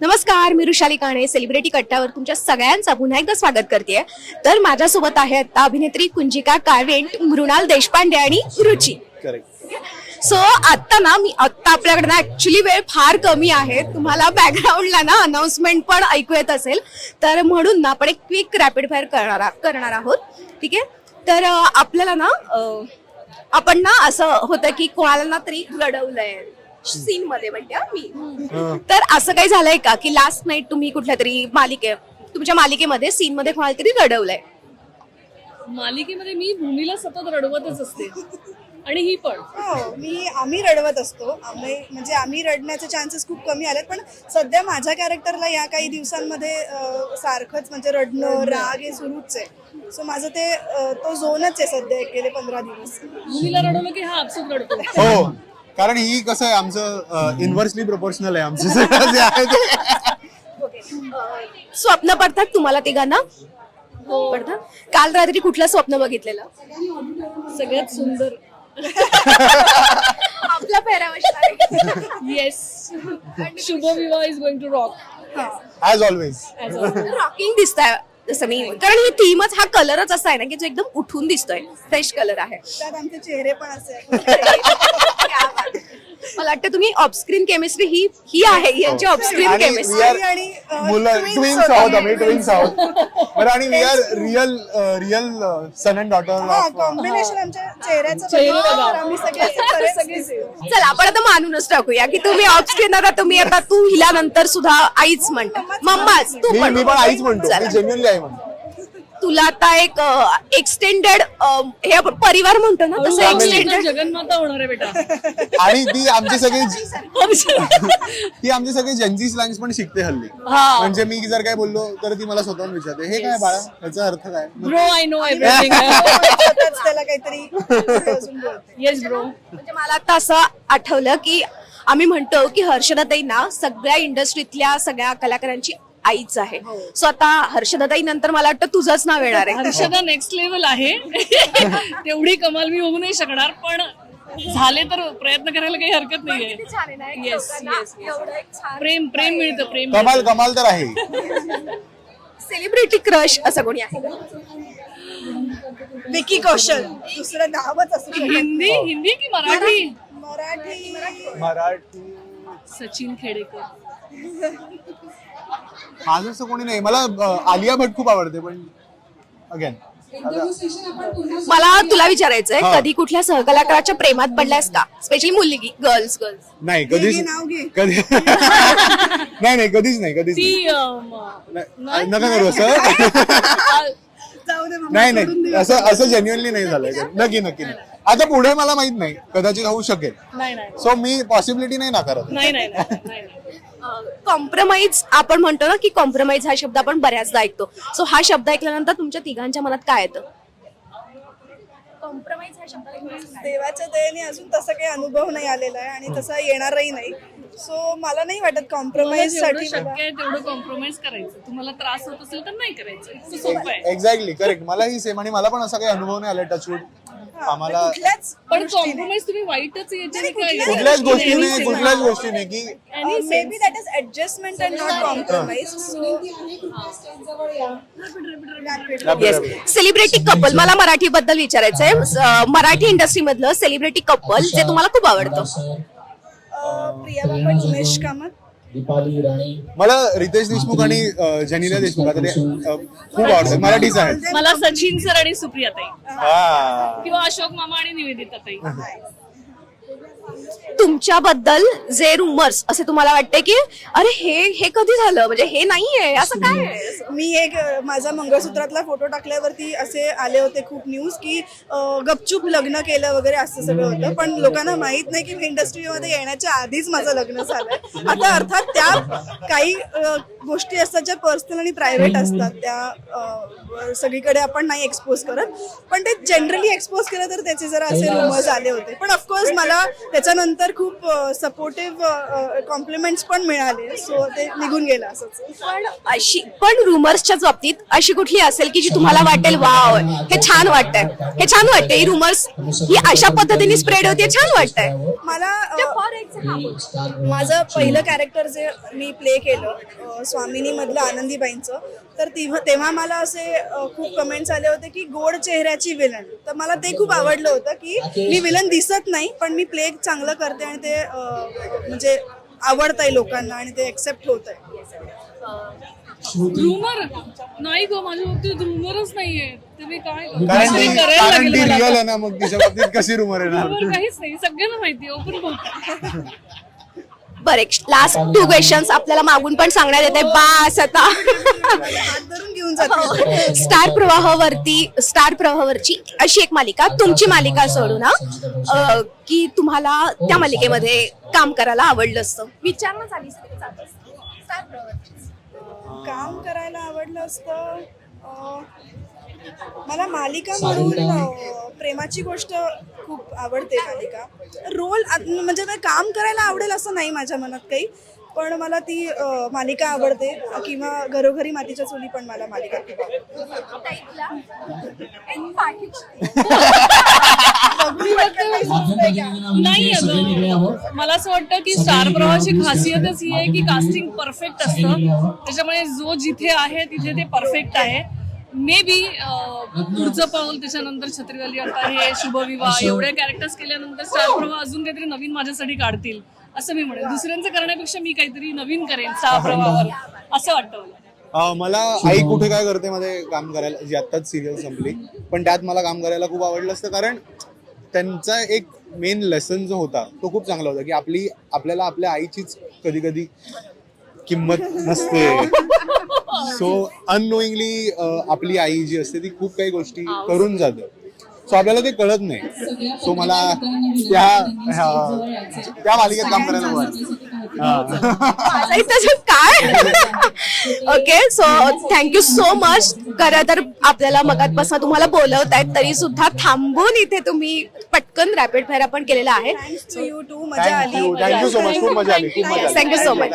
नमस्कार मी रुशाली काणे सेलिब्रिटी कट्ट्यावर तुमच्या सगळ्यांचं पुन्हा एकदा स्वागत करते तर माझ्यासोबत आहे आता अभिनेत्री कुंजिका कावेंट मृणाल देशपांडे आणि रुची. सो आता ना मी आता आपल्याकडे ना ऍक्च्युली वेळ फार कमी आहे. तुम्हाला बॅकग्राऊंडला ना अनाउन्समेंट पण ऐकू येत असेल. तर म्हणून ना आपण एक क्विक रॅपिड फायर करणार करणार आहोत. ठीक आहे? तर आपल्याला ना आपण ना असं होतं की कोणाला ना तरी रडवलंय सीन मध्ये म्हणते हा मी. तर असं काही झालंय का की लास्ट नाईट तुम्ही कुठल्या तरी मालिके तुमच्या मालिकेमध्ये सीन मध्ये कोणाला तरी रडवलंय? मालिकेमध्ये मी भूमीला सतत रडवतच असते. आणि ही पण. हो मी आम्ही रडवत असतो. आम्ही म्हणजे आम्ही रडण्याचे चान्सेस खूप कमी आलेत पण सध्या माझ्या कॅरेक्टरला या काही दिवसांमध्ये अं, सारखंच म्हणजे रडणं राग हे सुरूच आहे. सो माझं ते अं, तो झोनच आहे सध्या एक गेले पंधरा दिवस. भूमीला रडवलं की हा आपसूक रडतो. हो. कारण ही कसं आहे आमचं इन्व्हर्सली प्रोपोर्शनल आहे आमचं सगळं जे आहे ते. स्वप्न पडतात तुम्हाला तिघांना? पडतात? काल रात्री कुठलं स्वप्न बघितलेलं? सगळ्यात सुंदर. आपला पेहराव yes Shubh Vivah is going to rock as always rocking दिसतंय जसं मी कारण ही थीमच हा कलरच असा आहे ना की जो एकदम उठून दिसतोय. फ्रेश कलर आहे. त्यात आमचे चेहरे पण असे. मला वाटतं तुम्ही ऑफस्क्रीन केमिस्ट्री ही ही आहे यांची ऑफस्क्रीन आणि केमिस्ट्री are आणि, अं, मुलं twins ट्विन्स होतो. आहोत आम्ही ट्विन्स आहोत. बरं आणि we are real real son and daughter हा ऑफ कॉम्बिनेशन आमच्या चेहऱ्याचं चेहरे बघितलं बघा. तर आम्ही सगळे खरेच दिसतो. चला आपण आता मानूनच टाकूया की तुम्ही ऑफस्क्रीन आता तुम्ही आता तू हिला नंतर सुद्धा आईच म्हणता. मम्माच तू मी पण मी पण आईच म्हणतो. चला. जेन्युअनली आई म्हणतो. तुला आता एक एक्सटेंडेड हे आपण परिवार म्हणतो ना तसं एक्सटेंडेड जगन्माता होणार आहे बेटा. आणि ती आमची सगळी ती आमची सगळी जनजी स्लँग्स पण शिकते हल्ली. हा. म्हणजे मी जर काय बोललो तर ती मला स्वतःहून विचारते हे काय बाळा याचा अर्थ काय? ब्रो आय नो एव्हरीथिंग त्याला काहीतरी पुढे अजून बोलते येस ब्रो म्हणजे मला आता असं आठवलं की आम्ही म्हणतो की हर्षदाताई ना सगळ्या इंडस्ट्रीतल्या सगळ्या कलाकारांची आईच आहे. सो आता हर्षदाताई नंतर मला वाटतं तुझंच नाव येणार आहे. हर्षदा नेक्स्ट लेवल आहे. तेवढी कमाल मी होऊ नाही शकणार पण झाले तर प्रयत्न करायला काही हरकत नाहीये. येस येस प्रेम प्रेम मिळतं प्रेम कमाल कमाल तर आहे. सेलिब्रिटी क्रश असं कोणी आहे? विकी कौशल. दुसरं नावच असू शकत हिंदी हिंदी की मराठी? मराठी. मराठी. सचिन खेडेकर. माझं असं कोणी नाही. मला अं, आलिया भट खूप आवडते पण अगेन मला तुला विचारायचंय हा. कधी कुठल्या सहकलाकाराच्या प्रेमात पडल्यास का? स्पेशली मुलगी गर्ल्स गर्ल्स नाही कधीच घे, नाव घे. कधी नाही नाही कधीच नाही कधीच नाही. ती अम, नाही, नका करू असं. जाऊ दे मामा, नाही सोडून नाही दे. असं असं जेन्युअनली नाही झालंय. नक्की नक्की नाही. आता पुढे मला माहीत नाही कदाचित होऊ शकेल. नाही नाही. सो मी पॉसिबिलिटी नाही नाकारत. नाही नाही नाही नाही, नाही. कॉम्प्रोमाइज आपण म्हणतो ना की कॉम्प्रोमाइज हा शब्द आपण बऱ्याचदा ऐकतो. सो हा शब्द ऐकल्यानंतर तुमच्या तिघांच्या मनात काय येतं? कॉम्प्रोमाइज हा शब्द देवाच्या दयेने अजून तसा काही अनुभव नाही आलेला आहे आणि तसा येणारही नाही. सो मला नाही वाटत कॉम्प्रोमाइजसाठी मला- शक्य आहे तेवढं कॉम्प्रोमाइज करायचं. तुम्हाला त्रास होत असेल तर नाही करायचं. इतकं सोपं आहे एक्झॅक्टली करेक्ट मलाही सेम आणि मला पण असा काही अनुभव नाही आला टचवूड आम्हाला कुठल्याच पण कॉम्प्रोमाइज तुम्ही वाईटच याच्याने काय कुठल्याच गोष्टीने कुठल्याच गोष्टीने की may be that is adjustment and not compromise yes celebrity couple मला मराठी बद्दल विचारायचंय अं, मराठी इंडस्ट्री मधलं सेलिब्रिटी कपल जे तुम्हाला खूप आवडतं प्रिया बापट उमेश कामत मला रितेश देशमुख आणि जनिला देशमुख आता ते खूप आवडतात. मराठीच आहेत. मला सचिन सर आणि सुप्रिया ताई. हा. किंवा अशोक मामा आणि निवेदिता ताई. तुमच्याबद्दल जे रुमर्स असे तुम्हाला वाटते की अरे हे हे कधी झालं? म्हणजे हे नाहीये असं काय आहे? मी एक अ, माझा मंगळसूत्रातला फोटो टाकल्यावरती असे आले होते खूप न्यूज की अ, गपचूप लग्न केलं वगैरे असं सगळं होतं. पण लोकांना माहीत नाही की मी इंडस्ट्रीमध्ये येण्याच्या आधीच माझं लग्न झालंय. आता अर्थात त्या काही अ, गोष्टी असतात ज्या पर्सनल आणि प्रायव्हेट असतात. त्या अ, सगळीकडे आपण नाही एक्सपोज करत. पण ते जनरली एक्सपोज केलं तर त्याचे जरा असे रुमर्स आले होते. पण ऑफकोर्स मला त्याच्यानंतर खूप सपोर्टिव्ह कॉम्प्लिमेंट्स पण मिळाले. सो ते निघून गेलं असंच. पण अशी पण रुमर्सच्या बाबतीत अशी कुठली असेल की जी तुम्हाला वाटेल वाव हे छान वाटतंय. हे छान वाटतंय. ही रुमर्स ही अशा पद्धतीने स्प्रेड होते छान वाटतंय. मला माझं पहिलं कॅरेक्टर जे मी प्ले केलं स्वामिनीमधलं स्वामिनी मधलं आनंदीबाईंचं तर तेव्हा तेव्हा मला असे खूप कमेंट्स आले होते की गोड चेहऱ्याची विलन तर मला ते खूप आवडलं होतं की मी विलन दिसत नाही पण मी प्ले चांगलं करते आणि ते म्हणजे आवडत आहे लोकांना आणि ते एक्सेप्ट होत आहे रुमर नाही ग माझ्या बाबतीत रुमरच नाहीये. ते मी काय करू? कारण ती कारण रिअल. आहे ना मग तिच्या बाबतीत कशी रुमर येणार? काहीच नाही. सगळ्यांना माहिती ओपन बरं एक लास्ट टू क्वेश्चन्स आपल्याला मागून पण सांगण्यात येते बास आता. घेऊन जाते स्टार प्रवाहावरती स्टार प्रवाहावरची अशी एक मालिका तुमची मालिका सोडून हा, अं, की तुम्हाला त्या मालिकेमध्ये काम करायला आवडलं असतं. विचारणं झाली स्टार प्रवाहावरची काम करायला आवडलं असतं. अं, मला मालिका म्हणून प्रेमाची गोष्ट खूप आवडते मालिका. रोल म्हणजे मी काम करायला आवडेल असं नाही माझ्या मनात काही पण मला ती मालिका आवडते. किंवा घरोघरी मातीच्या चुली पण मला मालिका आवडते. नाही मला असं वाटतं की स्टार प्रवाहाची खासियतच ही आहे की कास्टिंग परफेक्ट असतं. त्याच्यामुळे जो जिथे आहे तिथे ते परफेक्ट आहे. मे बी पुढचं पाऊल त्याच्यानंतर छत्रीवाली आता हे शुभविवाह एवढे कॅरेक्टर्स केल्यानंतर स्टार प्रवाह अजून काहीतरी नवीन माझ्यासाठी काढतील असं मी म्हणेन. दुसऱ्यांचं करण्यापेक्षा मी काहीतरी नवीन करेन स्टार प्रवाहावर असं वाटतं मला. अं, मला आई कुठे काय करते मध्ये काम करायला जी आत्ताच सिरियल संपली. पण त्यात मला काम करायला खूप आवडलं असतं कारण त्यांचा एक मेन लेसन जो होता तो खूप चांगला होता की आपली आपल्याला आपल्या आईचीच कधी कधी किंमत नसते. सो अननोईंगली आपली आई जी असते ती खूप काही गोष्टी करून जाते. सो आपल्याला ते कळत नाही. सो मला त्या त्या मालिकेत काम करायला काय? Okay so thank you so much खरं तर आपल्याला मगातपासून तुम्हाला बोलवत आहेत तरी सुद्धा थांबून इथे तुम्ही पटकन रॅपिड फायर आपण केलेला आहे. थँक्स टू यू टू मजा आली थँक्यू सो मच खूप मजा आली खूप मजा आली. Thank you so much